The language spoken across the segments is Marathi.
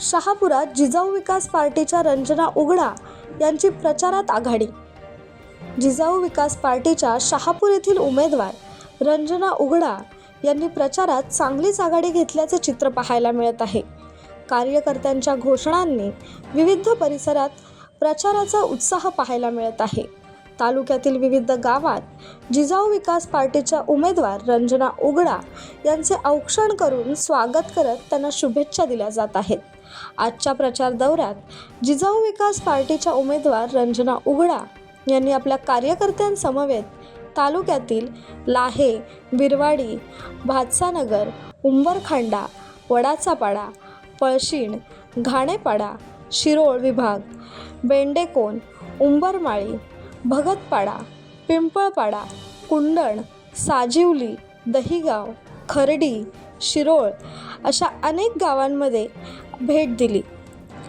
शहापुरात जिजाऊ विकास पार्टीच्या रंजना उगडा यांची प्रचारात आघाडी. जिजाऊ विकास पार्टीच्या शहापूर येथील उमेदवार रंजना उगडा यांनी प्रचारात चांगलीच आघाडी घेतल्याचे चित्र पाहायला मिळत आहे. कार्यकर्त्यांच्या घोषणांनी विविध परिसरात प्रचाराचा उत्साह पाहायला मिळत आहे. तालुक्यातील विविध गावात जिजाऊ विकास पार्टीच्या उमेदवार रंजना उगडा यांचे औक्षण करून स्वागत करत त्यांना शुभेच्छा दिल्या जात आहेत. आजच्या प्रचार दौऱ्यात जिजाऊ विकास पार्टीच्या उमेदवार रंजना उघडा यांनी आपल्या कार्यकर्त्यांसमवेत तालुक्यातील लाहे बिरवाडी भातसानगर उंबरखांडा वडाचापाडा पळशीण घाणेपाडा शिरोळ विभाग बेंडेकोन उंबरमाळी भगतपाडा पिंपळपाडा कुंडण साजिवली दहिगाव खर्डी शिरोळ अशा अनेक गावांमध्ये भेट दिली.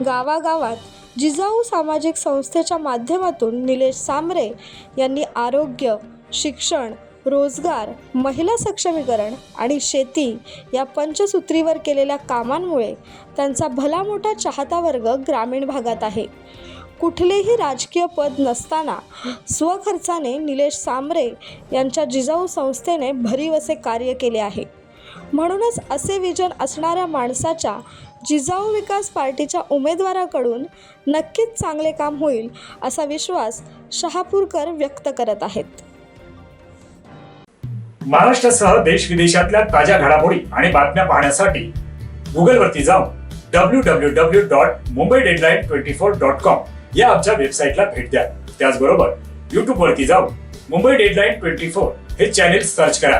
गावागावात जिजाऊ सामाजिक संस्थेच्या माध्यमातून निलेश सांबरे यांनी आरोग्य शिक्षण रोजगार महिला सक्षमीकरण आणि शेती या पंचसूत्रीवर केलेल्या कामांमुळे त्यांचा भला मोठा चाहता वर्ग ग्रामीण भागात आहे. कुठलेही राजकीय पद नसताना स्वखर्चाने निलेश सांबरे यांच्या जिजाऊ संस्थेने भरीव असे कार्य केले आहे. म्हणूनच असे विजन असणाऱ्या माणसाच्या जिजाऊ विकास पार्टीच्या उमेदवाराकडून नक्कीच चांगले काम होईल असा विश्वास शहापूरकर व्यक्त करत आहेत. महाराष्ट्रासह देश विदेशातल्या ताज्या घडामोडी आणि बातम्या पाहण्यासाठी गुगलवरती जाऊन W W W dot Mumbai deadline twenty four dot com या आमच्या वेबसाईटला भेट द्या. त्याचबरोबर युट्यूबवरती जाऊन मुंबई डेडलाईन ट्वेंटी फोर हे चॅनेल सर्च करा.